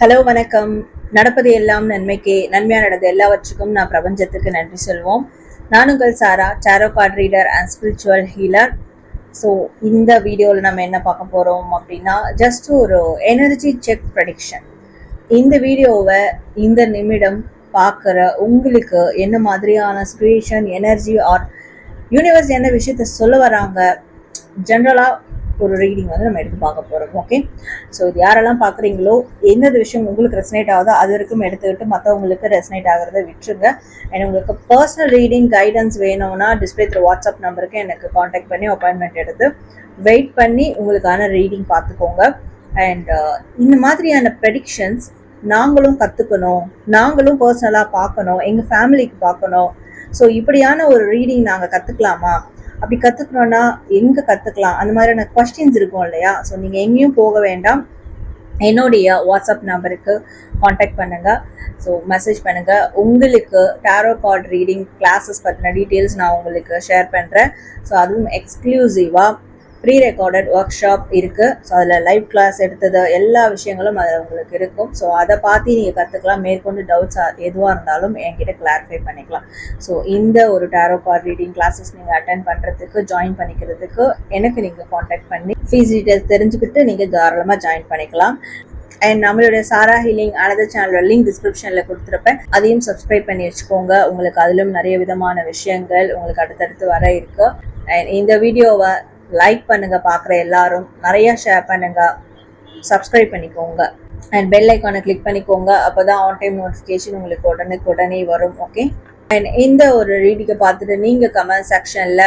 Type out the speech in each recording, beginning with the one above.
Hello வணக்கம். நடப்பது எல்லாம் நன்மைக்கே. நன்மையாக நடந்த எல்லாவற்றுக்கும் நான் பிரபஞ்சத்துக்கு நன்றி சொல்வோம். நான் உங்கள் Sara tarot card reader and spiritual healer so இந்த வீடியோவில் நம்ம என்ன பார்க்க போகிறோம் அப்படின்னா ஜஸ்ட் ஒரு எனர்ஜி செக் ப்ரடிக்ஷன் இந்த வீடியோவை இந்த நிமிடம் பார்க்குற உங்களுக்கு என்ன மாதிரியான ஸ்பிரேஷன் எனர்ஜி ஆர் யூனிவர்ஸ் என்ன விஷயத்த சொல்ல வராங்க ஜென்ரலாக ஒரு ரீடிங் வந்து நம்ம எடுத்து பார்க்க போகிறோம் ஓகே ஸோ இது யாரெல்லாம் பார்க்குறீங்களோ எந்த விஷயம் உங்களுக்கு ரெசனேட் ஆகுதோ அது வரைக்கும் எடுத்துக்கிட்டு மற்றவங்களுக்கு ரெசனேட் ஆகிறத விட்டுருங்க. அண்ட் உங்களுக்கு பர்சனல் ரீடிங் கைடன்ஸ் வேணும்னா டிஸ்பிளே த்ரூ வாட்ஸ்அப் நம்பருக்கு எனக்கு காண்டாக்ட் பண்ணி அப்பாயின்மெண்ட் எடுத்து வெயிட் பண்ணி உங்களுக்கான ரீடிங் பார்த்துக்கோங்க. அண்ட் இந்த மாதிரியான ப்ரெடிக்ஷன்ஸ் நாங்களும் கற்றுக்கணும் நாங்களும் பர்சனலாக பார்க்கணும். எங்கள் ஃபேமிலிக்கு பார்க்கணும். ஸோ இப்படியான ஒரு ரீடிங் நாங்கள் கற்றுக்கலாமா அப்படி கற்றுக்கணுன்னா எங்கே கற்றுக்கலாம் அந்த மாதிரியான கொஸ்டின்ஸ் இருக்கும் இல்லையா? ஸோ நீங்கள் எங்கேயும் போக வேண்டாம். என்னுடைய வாட்ஸ்அப் நம்பருக்கு காண்டாக்ட் பண்ணுங்கள் ஸோ மெசேஜ் பண்ணுங்கள் உங்களுக்கு டேரோ கார்ட் ரீடிங் கிளாஸஸ் பற்றின டீட்டெயில்ஸ் நான் உங்களுக்கு ஷேர் பண்ணுறேன் ஸோ அதுவும் எக்ஸ்க்ளூசிவாக ப்ரீ ரெக்கார்டட் ஒர்க் ஷாப் இருக்குது ஸோ அதில் லைவ் கிளாஸ் எடுத்தது எல்லா விஷயங்களும் அதில் உங்களுக்கு இருக்கும். ஸோ அதை பார்த்து நீங்கள் கற்றுக்கலாம் மேற்கொண்டு டவுட்ஸ் எதுவாக இருந்தாலும் என்கிட்ட கிளாரிஃபை பண்ணிக்கலாம். ஸோ இந்த ஒரு டேரோ கார்ட் ரீடிங் கிளாஸஸ் நீங்கள் அட்டன் பண்ணுறதுக்கு ஜாயின் பண்ணிக்கிறதுக்கு எனக்கு நீங்கள் காண்டாக்ட் பண்ணி ஃபீஸ் டீட்டெயில்ஸ் தெரிஞ்சுக்கிட்டு நீங்கள் தாராளமாக ஜாயின் பண்ணிக்கலாம். அண்ட் நம்மளுடைய சாரா ஹீலிங் அனதர் சேனலோட லிங்க் டிஸ்கிரிப்ஷனில் கொடுத்துருப்பேன். அதையும் சப்ஸ்கிரைப் பண்ணி வச்சுக்கோங்க. உங்களுக்கு அதிலும் நிறைய விதமான விஷயங்கள் உங்களுக்கு அடுத்தடுத்து வர இருக்கு. அண்ட் இந்த வீடியோவை லைக் பண்ணுங்க பார்க்குற எல்லாரும். நிறைய ஷேர் பண்ணுங்க. சப்ஸ்கிரைப் பண்ணிக்கோங்க. அண்ட் பெல் ஐக்கானை கிளிக் பண்ணிக்கோங்க. அப்போ தான் ஆன் டைம் நோட்டிஃபிகேஷன் உங்களுக்கு உடனுக்கு உடனே வரும் ஓகே அண்ட் இந்த ஒரு ரீடிங்கை பார்த்துட்டு நீங்கள் கமெண்ட் செக்ஷனில்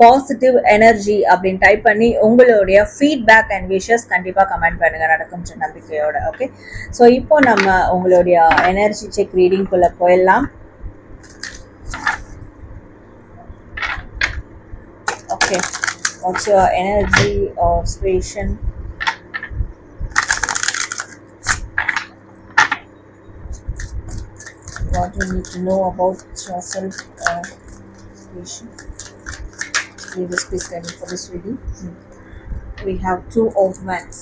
பாசிட்டிவ் எனர்ஜி அப்படின்னு டைப் பண்ணி உங்களுடைய ஃபீட்பேக் அண்ட் விஷஸ் கண்டிப்பாக கமெண்ட் பண்ணுங்க. நடக்கும் நம்பிக்கையோட ஓகே ஸோ இப்போ நம்ம உங்களுடைய எனர்ஜி செக் ரீடிங்குள்ளே போயிடலாம். What's your energy aspiration what you need to know about yourself uh, situation we will be studying for this reading. Hmm. We have two old mats.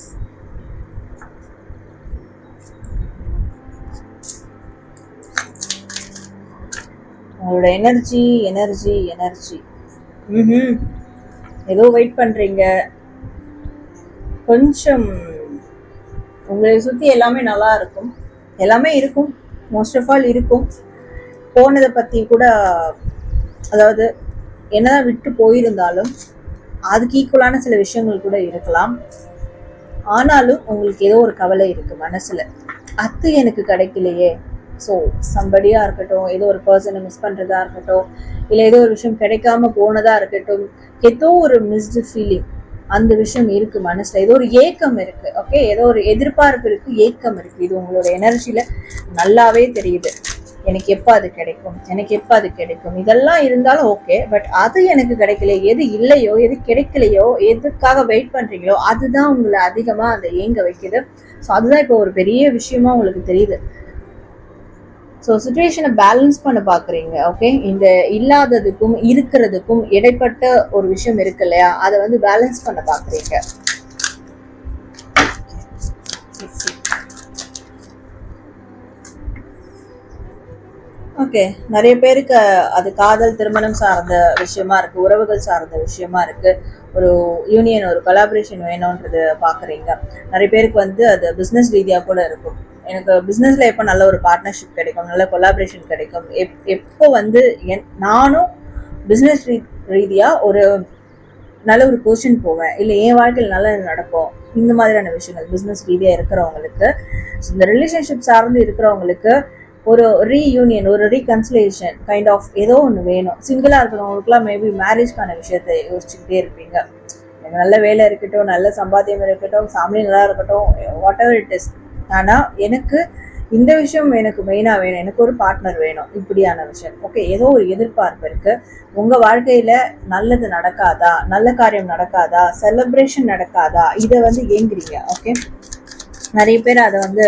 உங்களோட energy energy energy ம் ஏதோ wait பண்ணுறீங்க கொஞ்சம் உங்களை சுற்றி எல்லாமே நல்லா இருக்கும். எல்லாமே இருக்கும். மோஸ்ட் ஆஃப் ஆல் இருக்கும். போனதை பற்றி கூட அதாவது என்னதான் விட்டு போயிருந்தாலும் அதுக்கு ஈக்குவலான சில விஷயங்கள் கூட இருக்கலாம். ஆனாலும் உங்களுக்கு ஏதோ ஒரு கவலை இருக்கு மனசுல. அது எனக்கு கிடைக்கலையே. ஸோ சம்படியாக இருக்கட்டும் ஏதோ ஒரு பர்சனை மிஸ் பண்ணுறதா இருக்கட்டும் இல்லை ஏதோ ஒரு விஷயம் கிடைக்காம போனதா இருக்கட்டும் ஏதோ ஒரு மிஸ்டு ஃபீலிங் அந்த விஷயம் இருக்கு மனசில். ஏதோ ஒரு ஏக்கம் இருக்கு ஓகே ஏதோ ஒரு எதிர்பார்ப்பு இருக்குது ஏக்கம் இருக்கு. இது உங்களோட எனர்ஜியில நல்லாவே தெரியுது. எனக்கு எப்போ அது கிடைக்கும்? எனக்கு எப்போ அது கிடைக்கும்? இதெல்லாம் இருந்தாலும் ஓகே பட் அது எனக்கு கிடைக்கல எது இல்லையோ எது கிடைக்கலையோ எதுக்காக வெயிட் பண்ணுறீங்களோ அதுதான் உங்களை அதிகமாக அந்த ஏங்க வைக்குது. ஸோ அதுதான் இப்போ ஒரு பெரிய விஷயமா உங்களுக்கு தெரியுது. ஸோ சுச்சுவேஷனை பேலன்ஸ் பண்ண பார்க்குறீங்க ஓகே இந்த இல்லாததுக்கும் இருக்கிறதுக்கும் இடைப்பட்ட ஒரு விஷயம் இருக்கு இல்லையா? அதை வந்து பேலன்ஸ் பண்ண பார்க்குறீங்க ஓகே. நிறைய பேருக்கு அது காதல் திருமணம் சார்ந்த விஷயமா இருக்கு உறவுகள் சார்ந்த விஷயமா இருக்கு. ஒரு யூனியன் ஒரு கொலாபரேஷன் வேணும்ன்றது பார்க்குறீங்க நிறைய பேருக்கு வந்து அது பிஸ்னஸ் ரீதியாக கூட இருக்கும். எனக்கு பிஸ்னஸில் எப்போ நல்ல ஒரு பார்ட்னர்ஷிப் கிடைக்கும் நல்ல கொலாபரேஷன் கிடைக்கும். எப் எப்போ வந்து என் நானும் பிஸ்னஸ் ரீ ரீதியாக ஒரு நல்ல ஒரு பொசிஷன் போவேன். இல்லை என் வாழ்க்கையில் நல்லது நடக்கும். இந்த மாதிரியான விஷயங்கள் பிஸ்னஸ் ரீதியாக இருக்கிறவங்களுக்கு ஸோ இந்த ரிலேஷன்ஷிப் சார்ந்து இருக்கிறவங்களுக்கு ஒரு ரீயூனியன் ஒரு ரீகன்சிலேஷன் கைண்ட் ஆஃப் ஏதோ ஒன்று வேணும். சிங்கிளாக இருக்கிறவங்களுக்குலாம் மேபி மேரேஜ்க்கான விஷயத்தை யோசிச்சுக்கிட்டே இருப்பீங்க. எனக்கு நல்ல வேலை இருக்கட்டும் நல்ல சம்பாத்தியம் இருக்கட்டும் ஃபேமிலி நல்லா இருக்கட்டும் வாட் எவர் இட் இஸ் ஆனால் எனக்கு இந்த விஷயம் எனக்கு மெயினாக வேணும். எனக்கு ஒரு பார்ட்னர் வேணும். இப்படியான விஷயம். ஓகே ஏதோ ஒரு எதிர்பார்ப்பு இருக்குது உங்கள் வாழ்க்கையில் நல்லது நடக்காதா? நல்ல காரியம் நடக்காதா? செலப்ரேஷன் நடக்காதா? இதை வந்து ஏங்குறீங்க. ஓகே நிறைய பேர் அதை வந்து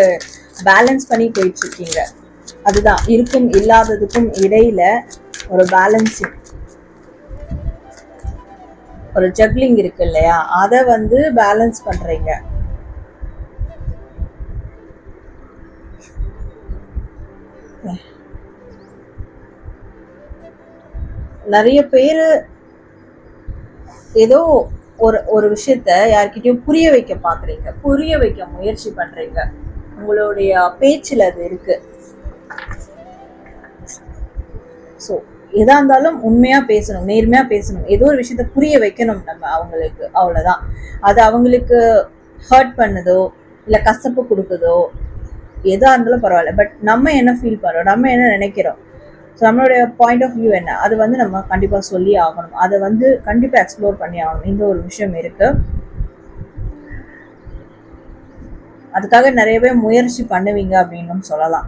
பேலன்ஸ் பண்ணி போயிட்டுருக்கீங்க அதுதான். இருக்கும் இல்லாததுக்கும் இடையில ஒரு பேலன்சிங் ஒரு ஜக்லிங் இருக்கு இல்லையா? அதை வந்து பேலன்ஸ் பண்றீங்க. நிறைய பேர் ஏதோ ஒரு ஒரு விஷயத்த யார்கிட்டயும் புரிய வைக்க பார்க்குறீங்க புரிய வைக்க முயற்சி பண்ணுறீங்க உங்களுடைய பேச்சில் அது இருக்குது எதா இருந்தாலும் உண்மையா பேசணும் நேர்மையா பேசணும். ஏதோ ஒரு விஷயத்த புரிய வைக்கணும் நம்ம அவங்களுக்கு அவ்வளவுதான். அது அவங்களுக்கு ஹர்ட் பண்ணுதோ இல்லை கசப்பு கொடுக்குதோ எதா இருந்தாலும் பரவாயில்ல. பட் நம்ம என்ன ஃபீல் பண்றோம்? நம்ம என்ன நினைக்கிறோம்? ஸோ நம்மளுடைய பாயிண்ட் ஆஃப் வியூ என்ன? அது வந்து நம்ம கண்டிப்பாக சொல்லி ஆகணும். அதை வந்து கண்டிப்பாக எக்ஸ்ப்ளோர் பண்ணி ஆகணும். இந்த ஒரு விஷயம் இருக்கு. அதுக்காக நிறையவே முயற்சி பண்ணுவீங்க அப்படின்னு சொல்லலாம்.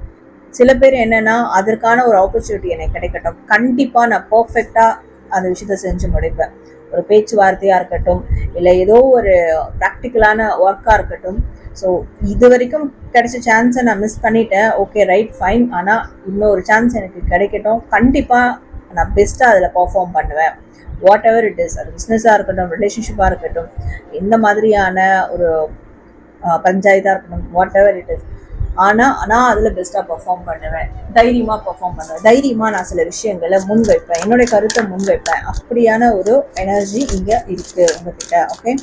சில பேர் என்னன்னா அதற்கான ஒரு ஆப்பர்ச்சுனிட்டி எனக்கு கிடைக்கட்டும். கண்டிப்பாக நான் பர்ஃபெக்டாக அந்த விஷயத்த செஞ்சு முடிப்பேன். ஒரு பேச்சுவார்த்தையாக இருக்கட்டும் இல்லை ஏதோ ஒரு ப்ராக்டிக்கலான ஒர்க்காக இருக்கட்டும். ஸோ இது வரைக்கும் கிடைச்ச சான்ஸை நான் மிஸ் பண்ணிட்டேன். ஓகே ரைட் ஃபைன் ஆனால் இன்னொரு சான்ஸ் எனக்கு கிடைக்கட்டும். கண்டிப்பாக நான் பெஸ்ட்டாக அதில் பர்ஃபார்ம் பண்ணுவேன். வாட் எவர் இட் இஸ் அது பிஸ்னஸாக இருக்கட்டும் ரிலேஷன்ஷிப்பாக இருக்கட்டும் எந்த மாதிரியான ஒரு பஞ்சாயத்தாக இருக்கட்டும் வாட் எவர் இட் இஸ் ஆனால் நான் அதில் பெஸ்ட்டாக பர்ஃபார்ம் பண்ணுவேன். தைரியமாக பர்ஃபார்ம் பண்ணுவேன். தைரியமாக நான் சில விஷயங்களை முன் வைப்பேன் என்னுடைய கருத்தை முன் வைப்பேன் அப்படியான ஒரு எனர்ஜி இங்கே இருக்குது உங்ககிட்ட okay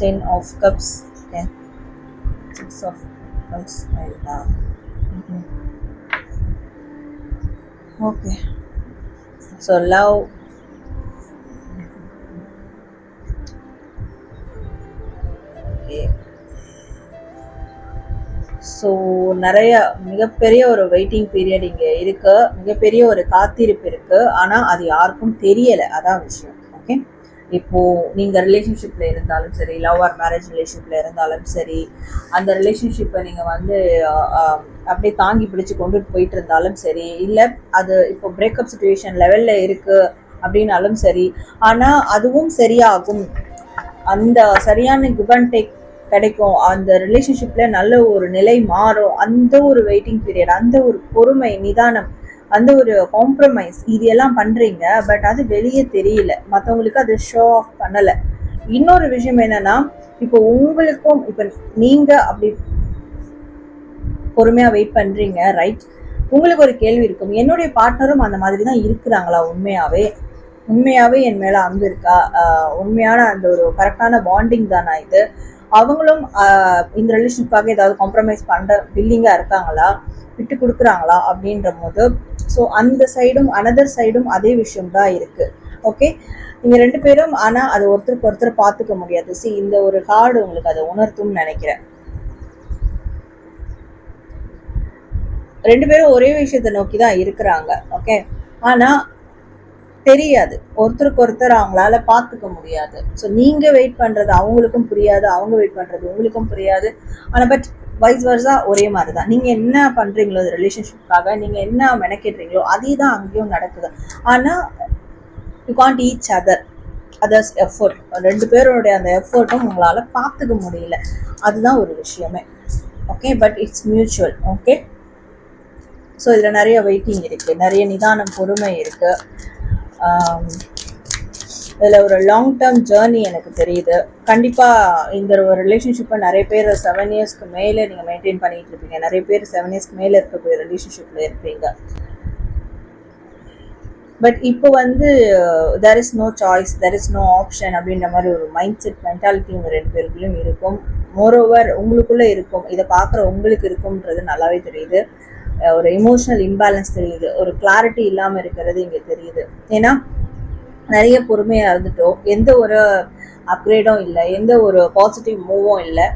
ten of cups ten six of cups okay so love so நிறைய மிகப்பெரிய ஒரு வெயிட்டிங் பீரியட் இங்கே இருக்கு. மிகப்பெரிய ஒரு காத்திருப்பு இருக்கு. ஆனால் அது யாருக்கும் தெரியலை. அதான் விஷயம். ஓகே இப்போ நீங்கள் ரிலேஷன்ஷிப்பில் இருந்தாலும் சரி லவ் ஆர் மேரேஜ் ரிலேஷன்ஷிப்பில் இருந்தாலும் சரி அந்த ரிலேஷன்ஷிப்பை நீங்கள் வந்து அப்படியே தாங்கி பிடிச்சு கொண்டுட்டு போயிட்டு இருந்தாலும் சரி இல்லை அது இப்போ பிரேக்கப் சுச்சுவேஷன் லெவலில் இருக்குது அப்படின்னாலும் சரி ஆனால் அதுவும் சரியாகும். அந்த சரியான கிவ் அண்ட் டேக் கிடைக்கும். அந்த ரிலேஷன்ஷிப்பில் நல்ல ஒரு நிலை மாறும். அந்த ஒரு வெயிட்டிங் பீரியட் அந்த ஒரு பொறுமை நிதானம் அந்த ஒரு காம்ப்ரமைஸ் இது எல்லாம் பண்ணுறீங்க பட் அது வெளியே தெரியல. மற்றவங்களுக்கு அது ஷோ ஆஃப் பண்ணலை. இன்னொரு விஷயம் என்னன்னா இப்போ உங்களுக்கும் இப்போ நீங்கள் அப்படி பொறுமையாக வெயிட் பண்ணுறீங்க ரைட் உங்களுக்கு ஒரு கேள்வி இருக்கும். என்னுடைய பார்ட்னரும் அந்த மாதிரி தான் இருக்கிறாங்களா உண்மையாகவே உண்மையாகவே என் மேலே அன்பு இருக்கா? உண்மையான அந்த ஒரு கரெக்டான பாண்டிங் தானா இது? அவங்களும் இந்த ரிலேஷன்ஷிப்பாக ஏதாவது காம்ப்ரமைஸ் பண்ற வில்லிங்காக இருக்காங்களா? விட்டு கொடுக்குறாங்களா? அப்படின்ற போது ஸோ அந்த சைடும் அனதர் சைடும் அதே விஷயம் தான் இருக்கு. ஓகே நீங்கள் ரெண்டு பேரும் ஆனா அது ஒருத்தருக்கு ஒருத்தர் பார்த்துக்க முடியாது. சி இந்த ஒரு கார்டு உங்களுக்கு அதை உணர்த்தும்னு நினைக்கிறேன். ரெண்டு பேரும் ஒரே விஷயத்தை நோக்கி தான் இருக்கிறாங்க. ஓகே ஆனா தெரியாது. ஒருத்தருக்கு ஒருத்தர் அவங்களால பார்த்துக்க முடியாது. ஸோ நீங்கள் வெயிட் பண்ணுறது அவங்களுக்கும் புரியாது அவங்க வெயிட் பண்ணுறது உங்களுக்கும் புரியாது. ஆனால் பட் வைஸ் வர்ஸா ஒரே மாதிரி தான் நீங்கள் என்ன பண்ணுறீங்களோ அது ரிலேஷன்ஷிப்காக நீங்கள் என்ன மெனக்கெடுறீங்களோ அதே தான் அங்கேயும் நடக்குது. ஆனால் you can't each other others effort ரெண்டு பேருடைய அந்த எஃபர்ட்டும் உங்களால் பார்த்துக்க முடியல. அதுதான் ஒரு விஷயமே. Okay but it's mutual okay so இதில் நிறைய வெயிட்டிங் இருக்குது நிறைய நிதானம் பொறுமை இருக்குது இதில் ஒரு லாங் டேர்ம் ஜேர்னி எனக்கு தெரியுது. கண்டிப்பாக இந்த ஒரு ரிலேஷன்ஷிப்பை நிறைய பேர் செவன் இயர்ஸ்க்கு மேலே நீங்கள் மெயின்டைன் பண்ணிட்டு இருப்பீங்க. நிறைய பேர் செவன் இயர்ஸ்க்கு மேலே இருக்கக்கூடிய ரிலேஷன்ஷிப்பில் இருப்பீங்க. பட் இப்போ வந்து there is no choice there is no option அப்படின்ற மாதிரி ஒரு மைண்ட் செட் மென்டாலிட்டி உங்கள் ரெண்டு பேருக்குள்ளேயும் இருக்கும். மோரோவர் உங்களுக்குள்ளே இருக்கும். இதை பார்க்குற உங்களுக்கு இருக்கும்ன்றது நல்லாவே தெரியுது. ஒரு எமோஷனல் இம்பேலன்ஸ் தெரியுது. ஒரு கிளாரிட்டி இல்லாமல் இருக்கிறது இங்கே தெரியுது. ஏன்னா நிறைய பொறுமையாக இருந்துட்டோம் எந்த ஒரு அப்கிரேடும் இல்லை எந்த ஒரு பாசிட்டிவ் மூவும் இல்லை.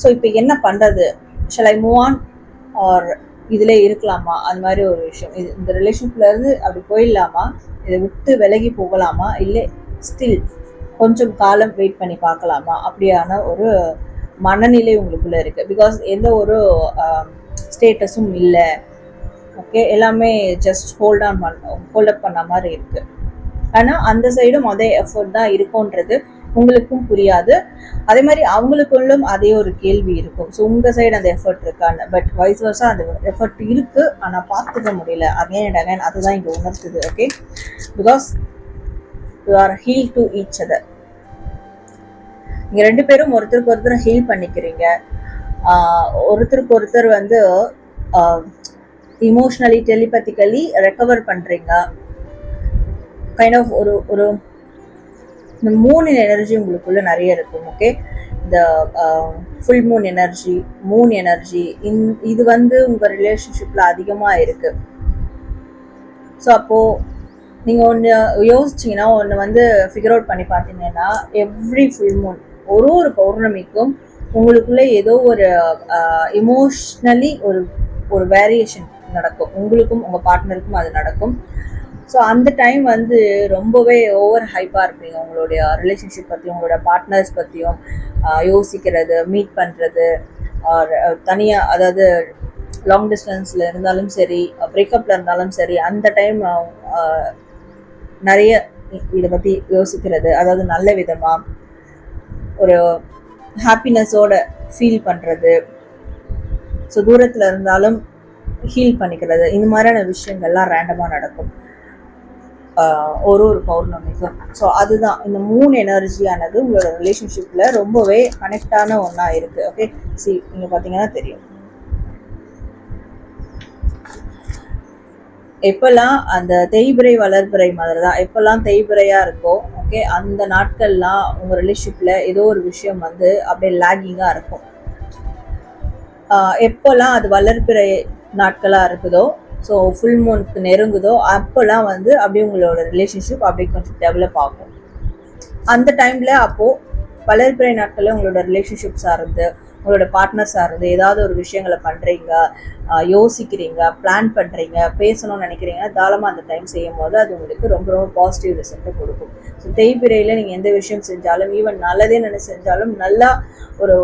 ஸோ இப்போ என்ன பண்ணுறது shall I move on or இதில் இருக்கலாமா? அந்த மாதிரி ஒரு விஷயம். இது இந்த ரிலேஷன்ஷிப்லேருந்து அப்படி போயிடலாமா? இதை விட்டு விலகி போகலாமா? இல்லை ஸ்டில் கொஞ்சம் காலம் வெயிட் பண்ணி பார்க்கலாமா? அப்படியான ஒரு மனநிலை உங்களுக்குள்ளே இருக்குது பிகாஸ் எந்த ஒரு ஸ்டேட்டஸும் இல்லை. ஓகே எல்லாமே ஜஸ்ட் ஹோல்ட் ஆன் பண்ண ஹோல்ட் அப் பண்ண மாதிரி இருக்கு. ஆனால் அந்த சைடும் அதே எஃபர்ட் தான் இருக்கும்ன்றது உங்களுக்கும் புரியாது. அதே மாதிரி அவங்களுக்குள்ளும் அதே ஒரு கேள்வி இருக்கும். ஸோ உங்கள் சைடு அந்த எஃபர்ட் இருக்கான்னு. பட் வைஸ் வருஷம் அந்த எஃபர்ட் இருக்கு. ஆனால் பார்த்துக்க முடியல. அகைன் அண்ட் அகைன் அதுதான் இங்கே உணர்த்துது. Okay because you are heal to each other நீங்கள் ரெண்டு பேரும் ஒருத்தருக்கு ஒருத்தர் ஹீல் பண்ணிக்கிறீங்க. ஒருத்தருக்கு ஒருத்தர் வந்து இமோஷ்னலி டெலிபத்திக்கலி ரெக்கவர் பண்ணுறீங்க கைண்ட் ஆஃப் ஒரு ஒரு இந்த மூணு எனர்ஜி உங்களுக்குள்ள நிறைய இருக்கும் ஓகே இந்த full moon energy moon energy in இது வந்து உங்கள் ரிலேஷன்ஷிப்பில் அதிகமாக இருக்குது ஸோ அப்போது நீங்கள் ஒன்று யோசிச்சிங்கன்னா ஒன்று வந்து ஃபிகர் அவுட் பண்ணி பார்த்தீங்கன்னா எவ்ரி ஃபுல் மூன் ஒரு ஒரு பௌர்ணமிக்கும் உங்களுக்குள்ளே ஏதோ ஒரு இமோஷ்னலி ஒரு ஒரு வேரியேஷன் நடக்கும். உங்களுக்கும் உங்கள் பார்ட்னருக்கும் அது நடக்கும். ஸோ அந்த டைம் வந்து ரொம்பவே ஓவர் ஹைப்பாக இருப்பீங்க உங்களுடைய ரிலேஷன்ஷிப் பற்றியும் உங்களோட பார்ட்னர்ஸ் பற்றியும் யோசிக்கிறது மீட் பண்ணுறது தனியாக அதாவது லாங் டிஸ்டன்ஸில் இருந்தாலும் சரி பிரேக்கப்பில் இருந்தாலும் சரி அந்த டைம் நிறைய இதை பற்றி யோசிக்கிறது. அதாவது நல்ல விதமாக ஒரு ஹாப்பினஸோட ஃபீல் பண்ணுறது ஸோ தூரத்தில் இருந்தாலும் ஹீல் பண்ணிக்கிறது. இந்த மாதிரியான விஷயங்கள்லாம் ரேண்டமாக நடக்கும். ஒரு ஒரு பௌர்ணமிக்கும். ஸோ அதுதான். இந்த மூணு எனர்ஜியானது உங்களோட ரிலேஷன்ஷிப்பில் ரொம்பவே கனெக்டான ஒன்றா இருக்குது ஓகே சி நீங்கள் பார்த்தீங்கன்னா தெரியும். எப்பெல்லாம் அந்த தேய்பிரை வளர்பிறை மாதிரி தான் எப்பெல்லாம் தேய்பிரையாக இருக்கோ ஓகே அந்த நாட்கள்லாம் உங்கள் ரிலேஷன்ஷிப்பில் ஏதோ ஒரு விஷயம் வந்து அப்படியே லேகிங்காக இருக்கும். எப்போல்லாம் அது வளர்பிறை நாட்களாக இருக்குதோ ஸோ ஃபுல் மூனுக்கு நெருங்குதோ அப்போல்லாம் வந்து அப்படியே உங்களோட ரிலேஷன்ஷிப் அப்படியே கொஞ்சம் டெவலப் ஆகும். அந்த டைமில் அப்போது வளர்பிறை நாட்களில் உங்களோட ரிலேஷன்ஷிப் சார்ந்து உங்களோட பார்ட்னர் சார்ந்து ஏதாவது ஒரு விஷயங்களை பண்ணுறீங்க யோசிக்கிறீங்க பிளான் பண்ணுறீங்க பேசணும்னு நினைக்கிறீங்கன்னா தாராளமாக அந்த டைம் செய்யும் போது அது உங்களுக்கு ரொம்ப ரொம்ப பாசிட்டிவ் ரிசல்ட்டை கொடுக்கும். ஸோ தேய்பிரையில் நீங்கள் எந்த விஷயம் செஞ்சாலும் ஈவன் நல்லதே நினைச்சு செஞ்சாலும் நல்லா ஒரு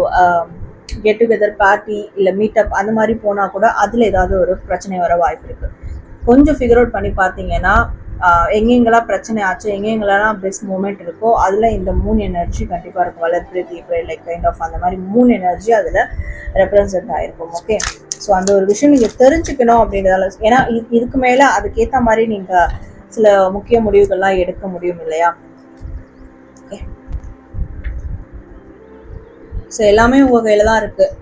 கெட் டுகெதர் பார்ட்டி இல்லை மீட்டப் அந்த மாதிரி போனால் கூட அதில் ஏதாவது ஒரு பிரச்சனை வர வாய்ப்பு இருக்குது கொஞ்சம் ஃபிகர் அவுட் பண்ணி பார்த்தீங்கன்னா எங்கெங்கெல்லாம் பிரச்சனை ஆச்சு எங்கெங்கெல்லாம் பெஸ்ட் மூமெண்ட் இருக்கோ அதில் இந்த மூணு எனர்ஜி கண்டிப்பாக இருக்கும். வளர்ப்பு தீப லைக் கைண்ட் ஆஃப் அந்த மாதிரி மூணு எனர்ஜி அதில் ரெப்ரசன்ட் ஆகிருக்கும் ஓகே ஸோ அந்த ஒரு விஷயம் நீங்கள் தெரிஞ்சுக்கணும் அப்படின்றதால ஏன்னா இதுக்கு மேலே அதுக்கேற்ற மாதிரி நீங்கள் சில முக்கிய முடிவுகள்லாம் எடுக்க முடியும் இல்லையா? ஓகே ஸோ எல்லாமே உங்கள் கையில் தான் இருக்குது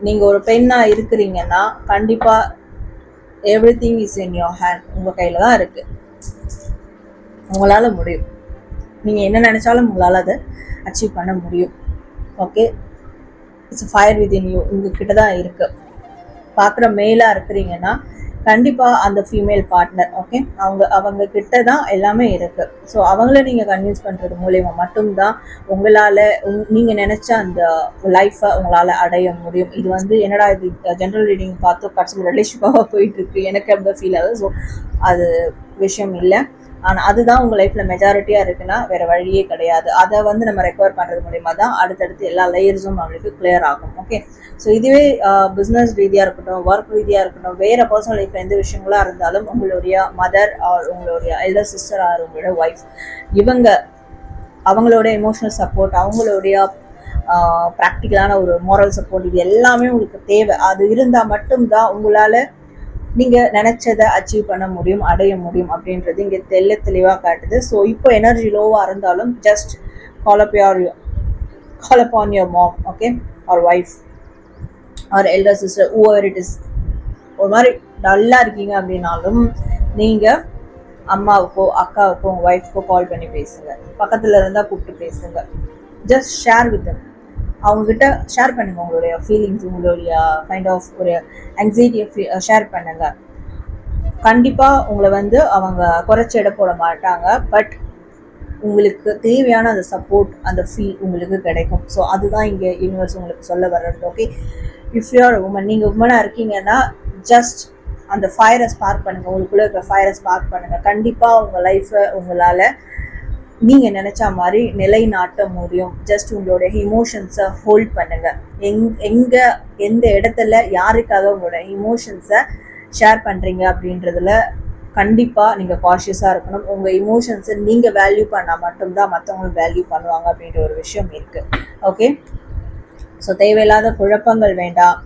நீங்கள் ஒரு பெண்ணாக இருக்கிறீங்கன்னா கண்டிப்பாக everything is in your hand உங்கள் கையில் தான் இருக்குது உங்களால் முடியும். நீங்கள் என்ன நினச்சாலும் உங்களால் அதை அச்சீவ் பண்ண முடியும். Okay it's fire within you உங்ககிட்ட தான் இருக்குது பார்க்குற மேலாக இருக்கிறீங்கன்னா கண்டிப்பாக அந்த ஃபீமேல் பார்ட்னர் ஓகே அவங்க அவங்க கிட்ட தான் எல்லாமே இருக்குது ஸோ அவங்கள நீங்கள் கன்வின்ஸ் பண்ணுறது மூலயமா மட்டும்தான் உங்களால் நீங்கள் நினச்ச அந்த லைஃப்பை உங்களால் அடைய முடியும். இது வந்து என்னடா இது ஜென்ரல் ரீடிங் பார்த்து கடைசியில் ரிலேஷன்ஷிப்பாக போயிட்டுருக்கு எனக்கு அப்படி ஃபீல் ஆகுது. ஸோ அது விஷயம் இல்லை. ஆனால் அதுதான் உங்கள் லைஃப்பில் மெஜாரிட்டியாக இருக்குன்னா வேறு வழியே கிடையாது. அதை வந்து நம்ம ரெக்கவர் பண்ணுறது மூலிமா தான் அடுத்தடுத்து எல்லா லேயர்ஸும் நம்மளுக்கு கிளியர் ஆகும். ஓகே ஸோ இதுவே பிஸ்னஸ் ரீதியாக இருக்கட்டும் ஒர்க் ரீதியாக இருக்கட்டும் வேறு பர்சனல் லைஃப்பில் எந்த விஷயங்களாக இருந்தாலும் உங்களுடைய மதர் ஆர் உங்களுடைய எல்டர் சிஸ்டர் ஆர் உங்களுடைய ஒய்ஃப் இவங்க அவங்களோட எமோஷனல் சப்போர்ட் அவங்களுடைய ப்ராக்டிக்கலான ஒரு மோரல் சப்போர்ட் இது எல்லாமே உங்களுக்கு தேவை. அது இருந்தால் மட்டும்தான் உங்களால் நீங்கள் நினச்சதை அச்சீவ் பண்ண முடியும் அடைய முடியும் அப்படின்றது இங்கே தெல்ல தெளிவாக காட்டுது. ஸோ இப்போ எனர்ஜி லோவாக இருந்தாலும் just call up your call up on your mom okay or wife or elder sister over it is ஒரு மாதிரி டல்லாக இருக்கீங்க அப்படின்னாலும் நீங்கள் அம்மாவுக்கோ அக்காவுக்கோ உங்கள் ஒய்ஃப்க்கோ கால் பண்ணி பேசுங்க. பக்கத்தில் இருந்தால் கூப்பிட்டு பேசுங்க. ஜஸ்ட் ஷேர் வித் தம் அவங்கக்கிட்ட ஷேர் பண்ணுங்க உங்களுடைய ஃபீலிங்ஸ் உங்களுடைய கைண்ட் ஆஃப் ஒரு ஆங்ஸைட்டியை ஷேர் பண்ணுங்க. கண்டிப்பாக உங்களை வந்து அவங்க குறைச்சி எடை போட மாட்டாங்க பட் உங்களுக்கு தேவையான அந்த சப்போர்ட் அந்த ஃபீல் உங்களுக்கு கிடைக்கும். ஸோ அதுதான் இங்கே யூனிவர்ஸ் உங்களுக்கு சொல்ல வர்றது ஓகே இஃப் யூஆர் உமன் நீங்கள் உமனாக இருக்கீங்கன்னா ஜஸ்ட் அந்த ஃபயரை ஸ்பார்க் பண்ணுங்கள் உங்களுக்குள்ளே இருக்கிற ஃபயரை ஸ்பார்க் பண்ணுங்கள் கண்டிப்பாக உங்கள் லைஃப்பை உங்களால் நீங்கள் நினச்ச மாதிரி நிலைநாட்ட முடியும். ஜஸ்ட் உங்களோட இமோஷன்ஸை ஹோல்ட் பண்ணுங்கள் எங் எங்கே எந்த இடத்துல யாருக்காக உங்களோட இமோஷன்ஸை ஷேர் பண்ணுறீங்க அப்படின்றதுல கண்டிப்பாக நீங்கள் காஷியஸாக இருக்கணும். உங்கள் இமோஷன்ஸை நீங்கள் வேல்யூ பண்ணால் மட்டும்தான் மற்றவங்களும் வேல்யூ பண்ணுவாங்க அப்படின்ற ஒரு விஷயம் இருக்குது ஓகே ஸோ தேவையில்லாத குழப்பங்கள் வேண்டாம்.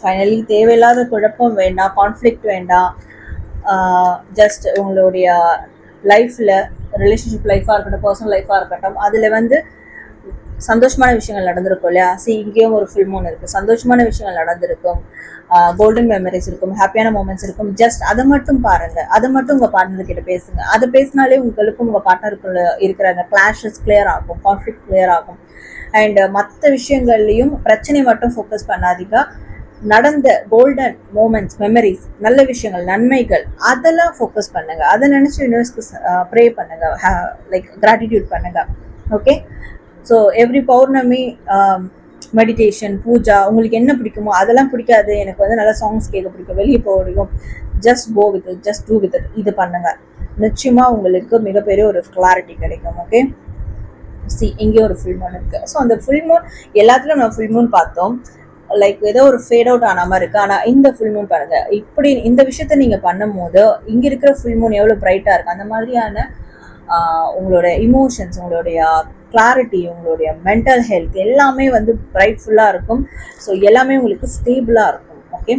ஃபைனலி தேவையில்லாத குழப்பம் வேண்டாம். கான்ஃப்ளிக்ட் வேண்டாம். ஜஸ்ட் உங்களுடைய லைஃப்பில் ரிலேஷன்ஷிப் லைஃபாக இருக்கட்டும் பர்சனல் லைஃபாக இருக்கட்டும் அதில் வந்து சந்தோஷமான விஷயங்கள் நடந்திருக்கும் இல்லையா? சி இங்கேயும் ஒரு ஃபில்ம் ஒன்று இருக்குது சந்தோஷமான விஷயங்கள் நடந்திருக்கும். கோல்டன் மெமரிஸ் இருக்கும் ஹாப்பியான மூமெண்ட்ஸ் இருக்கும். ஜஸ்ட் அதை மட்டும் பாருங்கள் அதை மட்டும் உங்கள் பார்ட்னர் கிட்ட பேசுங்க. அதை பேசினாலே உங்களுக்கும் உங்கள் பார்ட்னருக்குள்ள இருக்கிற அந்த கிளாஷஸ் கிளியர் ஆகும் கான்ஃப்ளிக் கிளியர் ஆகும். அண்ட் மற்ற விஷயங்கள்லையும் பிரச்சனை மட்டும் ஃபோக்கஸ் பண்ணாதீங்க. நடந்த கோல்டன் மூமெண்ட்ஸ் மெமரிஸ் நல்ல விஷயங்கள் நன்மைகள் அதெல்லாம் ஃபோக்கஸ் பண்ணுங்க. அதை நினச்சி யூனிவர்ஸ்க்கு ப்ரே பண்ணுங்க. லைக் கிராட்டிடியூட் பண்ணுங்க. ஓகே ஸோ எவ்ரி பௌர்ணமி மெடிடேஷன் பூஜா உங்களுக்கு என்ன பிடிக்குமோ அதெல்லாம் பிடிக்காது. எனக்கு வந்து நல்ல சாங்ஸ் கேட்க பிடிக்கும். வெளியே போக பிடிக்கும். Just go with just do with இது பண்ணுங்க. நிச்சயமாக உங்களுக்கு மிகப்பெரிய ஒரு கிளாரிட்டி கிடைக்கும். ஓகே சி இங்கே ஒரு ஃபுல் மூன் இருக்குது ஸோ அந்த ஃபுல் மூன் எல்லாத்துலயும் நம்ம ஃபுல் மூன் பார்த்தோம். லைக் ஏதோ ஒரு ஃபேட் அவுட் ஆன மாதிரி இருக்கு. ஆனால் இந்த ஃபுல் மூன் பாருங்க. இப்படி இந்த விஷயத்த நீங்க பண்ணும்போது இங்க இருக்கிற ஃபுல் மூன் எவ்வளோ பிரைட்டா இருக்கு? அந்த மாதிரியான உங்களோட இமோஷன்ஸ் உங்களுடைய கிளாரிட்டி உங்களுடைய மென்டல் ஹெல்த் எல்லாமே வந்து பிரைட்ஃபுல்லாக இருக்கும். ஸோ எல்லாமே உங்களுக்கு ஸ்டேபிளாக இருக்கும். ஓகே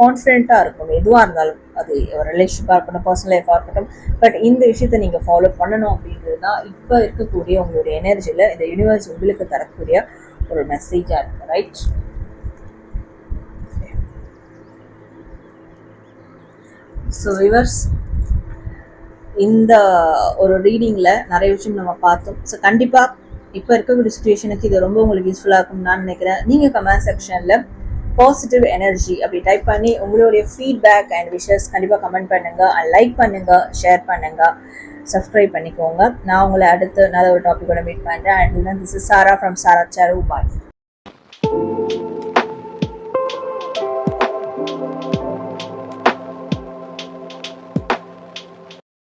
கான்ஃபிடென்ட்டாக இருக்கும். எதுவாக இருந்தாலும். அது ரிலேஷன்ஷிப்பாக இருக்கட்டும் பர்சனல் லைஃபாக இருக்கட்டும். பட் இந்த விஷயத்தை நீங்கள் ஃபாலோ பண்ணணும் அப்படின்றது தான் இப்போ இருக்கக்கூடிய உங்களுடைய எனர்ஜியில் இந்த யூனிவர்ஸ் உங்களுக்கு தரக்கூடிய ஒரு மெசேஜாக இருக்குது ரைட் ஸோ விவர்ஸ் இந்த ஒரு ரீடிங்கில் நிறைய விஷயம் நம்ம பார்த்தோம். ஸோ கண்டிப்பாக இப்போ இருக்கக்கூடிய சுச்சுவேஷனுக்கு இது ரொம்ப உங்களுக்கு யூஸ்ஃபுல்லாக இருக்கும்னு நான் நினைக்கிறேன். நீங்கள் கமெண்ட் செக்ஷனில் பாசிட்டிவ் எனர்ஜி அப்படி டைப் பண்ணி உங்களுடைய ஃபீட்பேக் அண்ட் விஷஸ் கண்டிப்பாக கமெண்ட் பண்ணுங்கள் அண்ட் லைக் பண்ணுங்கள் ஷேர் பண்ணுங்கள் சப்ஸ்கிரைப் பண்ணிக்கோங்க. நான் உங்களை அடுத்து நல்ல ஒரு டாப்பிக்கோட மீட் பண்ணுறேன் and this is Sara from Sara Saru bye